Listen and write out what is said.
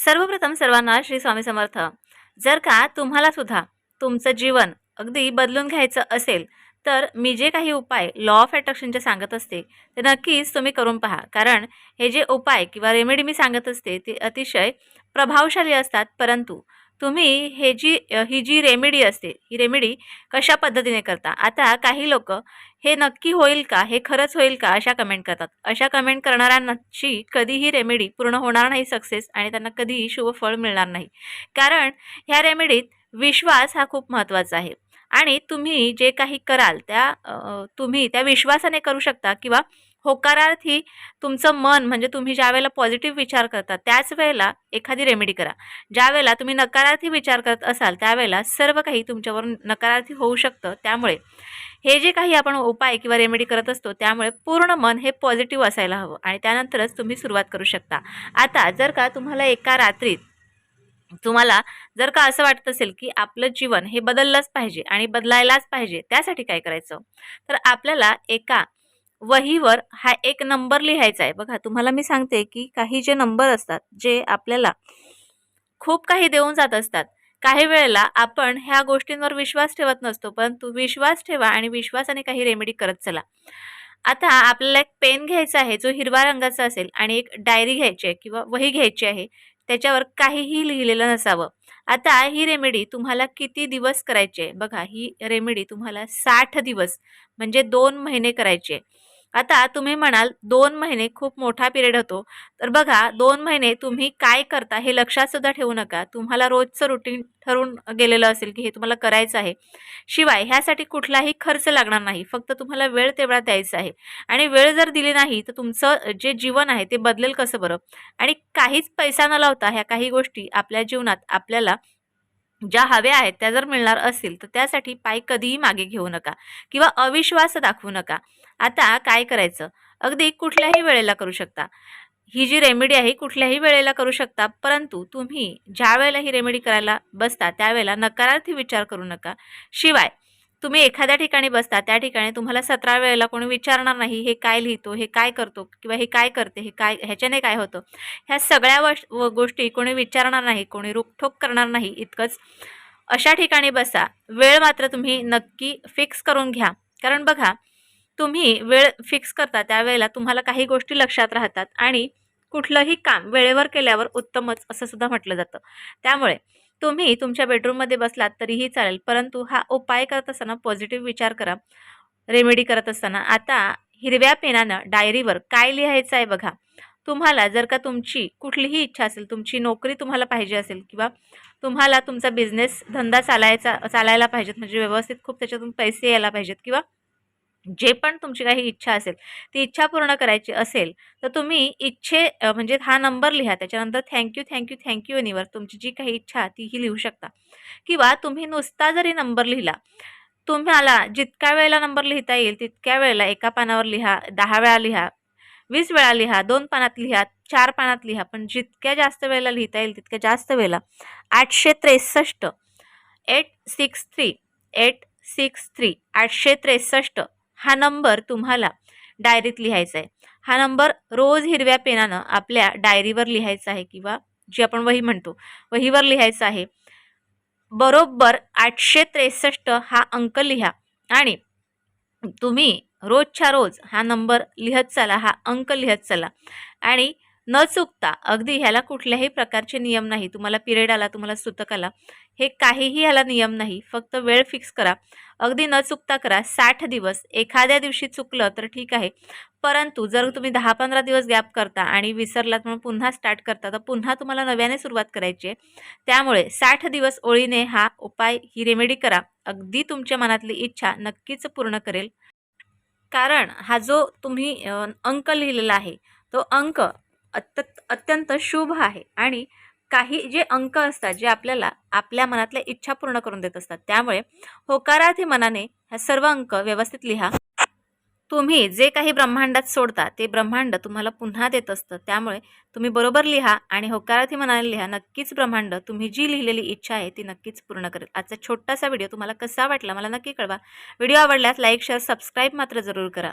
सर्वप्रथम सर्वांना श्री स्वामी समर्थ. जर का तुम्हाला सुद्धा तुमचं जीवन अगदी बदलून घ्यायचं असेल तर मी जे काही उपाय लॉ ऑफ अट्रॅक्शनचे सांगत असते ते नक्कीच तुम्ही करून पहा. कारण हे जे उपाय किंवा रेमेडी मी सांगत असते ते अतिशय प्रभावशाली असतात परंतु तुम्ही हे जी ही जी रेमेडी असते ही रेमेडी कशा पद्धतीने करता? आता काही लोक हे नक्की होईल का? हे खरंच होईल का? अशा कमेंट करतात. अशा कमेंट करणाऱ्यांची कधीही रेमेडी पूर्ण होणार नाही सक्सेस आणि त्यांना कधीही शुभफळ मिळणार नाही. कारण ह्या रेमेडीत विश्वास हा खूप महत्त्वाचा आहे. आणि तुम्ही जे काही कराल त्या तुम्ही त्या विश्वासाने करू शकता किंवा होकारार्थी तुमचं मन म्हणजे तुम्ही ज्या वेळेला पॉझिटिव्ह विचार करता त्याच वेळेला एखादी रेमेडी करा. ज्या वेळेला तुम्ही नकारार्थी विचार करत असाल त्यावेळेला सर्व काही तुमच्यावर नकारार्थी होऊ शकतं. त्यामुळे हे जे काही आपण उपाय किंवा रेमेडी करत असतो त्यामुळे पूर्ण मन हे पॉझिटिव्ह असायला हवं आणि त्यानंतरच तुम्ही सुरुवात करू शकता. आता जर का तुम्हाला एका रात्रीत तुम्हाला जर का असं वाटत असेल की आपलं जीवन हे बदललंच पाहिजे आणि बदलायलाच पाहिजे त्यासाठी काय करायचं? तर आपल्याला एका वहीवर हा एक नंबर लिहायचा आहे. बघा तुम्हाला मी सांगते की काही जे नंबर असतात जे आपल्याला खूप काही देऊन जात असतात काही वेळेला आपण ह्या गोष्टींवर विश्वास ठेवत नसतो परंतु विश्वास ठेवा आणि विश्वासाने काही रेमेडी करत चला. आता आपल्याला एक पेन घ्यायचा आहे जो हिरवा रंगाचा असेल आणि एक डायरी घ्यायची आहे किंवा वही घ्यायची आहे त्याच्यावर काहीही लिहिलेलं नसावं. आता ही रेमेडी तुम्हाला किती दिवस करायची आहे? बघा ही रेमेडी तुम्हाला साठ दिवस म्हणजे दोन महिने करायची आहे. आता तुम्ही म्हणाल दोन महिने खूप मोठा पिरियड होतो. तर बघा दोन महिने तुम्ही काय करता हे लक्षातसुद्धा ठेवू नका. तुम्हाला रोजचं रुटीन ठरवून गेलेलं असेल की हे तुम्हाला करायचं आहे. शिवाय ह्यासाठी कुठलाही खर्च लागणार नाही. फक्त तुम्हाला वेळ तेवढा द्यायचा आहे. आणि वेळ जर दिली नाही तर तुमचं जे जीवन आहे ते बदलेल कसं बरं? आणि काहीच पैसा न लावता ह्या काही गोष्टी आपल्या जीवनात आपल्याला ज्या हव्या आहेत त्या जर मिळणार असतील तर त्यासाठी पाय कधीही मागे घेऊ नका किंवा अविश्वास दाखवू नका. आता काय करायचं? अगदी कुठल्याही वेळेला करू शकता. ही जी रेमेडी आहे कुठल्याही वेळेला करू शकता परंतु तुम्ही ज्या वेळेला ही रेमेडी करायला बसता त्यावेळेला नकारार्थी विचार करू नका. शिवाय तुम्ही एखाद्या ठिकाणी बसता त्या ठिकाणी तुम्हाला सतरा वेळेला कोणी विचारणार नाही हे काय लिहितो हे काय करतो किंवा हे काय करते हे काय ह्याच्याने काय होतं? ह्या सगळ्या वश व गोष्टी कोणी विचारणार नाही कोणी रोकठोक करणार नाही इतकंच. अशा ठिकाणी बसा. वेळ मात्र तुम्ही नक्की फिक्स करून घ्या. कारण बघा तुम्ही वेळ फिक्स करता त्यावेळेला तुम्हाला काही गोष्टी लक्षात राहतात आणि कुठलंही काम वेळेवर केल्यावर उत्तमच असं सुद्धा म्हटलं जातं. त्यामुळे तुम्ही तुमच्या बेडरूममध्ये बसलात तरीही चालेल परंतु हा उपाय करत असताना पॉझिटिव्ह विचार करा रेमेडी करत असताना. आता हिरव्या पेनानं डायरीवर काय लिहायचं आहे बघा. तुम्हाला जर का तुमची कुठलीही इच्छा असेल तुमची नोकरी तुम्हाला पाहिजे असेल किंवा तुम्हाला तुमचा बिझनेस धंदा चालायचा चालायला पाहिजेत म्हणजे व्यवस्थित खूप त्याच्यातून पैसे यायला पाहिजेत किंवा जे पण तुमची काही इच्छा असेल ती इच्छा पूर्ण करायची असेल तर तुम्ही इच्छे म्हणजे हा नंबर लिहा. त्याच्यानंतर थँक्यू थँक्यू थँक्यू एनिवर तुमची जी काही इच्छा तीही लिहू शकता. किंवा तुम्ही नुसता जरी नंबर लिहिला तुम्हाला जितक्या वेळेला नंबर लिहिता येईल तितक्या वेळेला एका पानावर लिहा दहा वेळा लिहा वीस वेळा लिहा दोन पानात लिहा चार पानात लिहा पण जितक्या जास्त वेळेला लिहिता येईल तितक्या जास्त वेळेला. आठशे त्रेसष्ट eight six three eight six three आठशे त्रेसष्ट हा नंबर तुम्हाला डायरीत लिहायचा आहे. हा नंबर रोज हिरव्या पेनानं आपल्या डायरीवर लिहायचा आहे किंवा जी आपण वही म्हणतो वहीवर लिहायचा आहे. बरोबर आठशे त्रेसष्ट हा अंक लिहा आणि तुम्ही रोजच्या रोज हा नंबर लिहत चला हा अंक लिहत चला आणि न चुकता अगदी ह्याला कुठल्याही प्रकारचे नियम नाही. तुम्हाला पिरियड आला तुम्हाला सुतक आला हे काहीही ह्याला नियम नाही. फक्त वेळ फिक्स करा. अगदी न चुकता करा. साठ दिवस एखाद्या दिवशी चुकलं तर ठीक आहे. परंतु जर तुम्ही दहा पंधरा दिवस गॅप करता आणि विसरलात म्हणून पुन्हा स्टार्ट करता तर पुन्हा तुम्हाला नव्याने सुरुवात करायची आहे. त्यामुळे साठ दिवस ओळीने हा उपाय ही रेमेडी करा. अगदी तुमच्या मनातली इच्छा नक्कीच पूर्ण करेल. कारण हा जो तुम्ही अंक लिहिलेला आहे तो अंक अत्य अत्यंत शुभ आहे. आणि काही जे अंक असतात जे आपल्याला आपल्या मनातल्या इच्छा पूर्ण करून देत असतात त्यामुळे होकारार्थी मनाने ह्या सर्व अंक व्यवस्थित लिहा. तुम्ही जे काही ब्रह्मांडात सोडता ते ब्रह्मांड तुम्हाला पुन्हा देत असतं. त्यामुळे तुम्ही बरोबर लिहा आणि होकारार्थी मनाने लिहा. नक्कीच ब्रह्मांड तुम्ही जी लिहिलेली इच्छा आहे ती नक्कीच पूर्ण करेल. आजचा छोटासा व्हिडिओ तुम्हाला कसा वाटला मला नक्की कळवा. व्हिडिओ आवडल्यास लाईक शेअर सबस्क्राईब मात्र जरूर करा.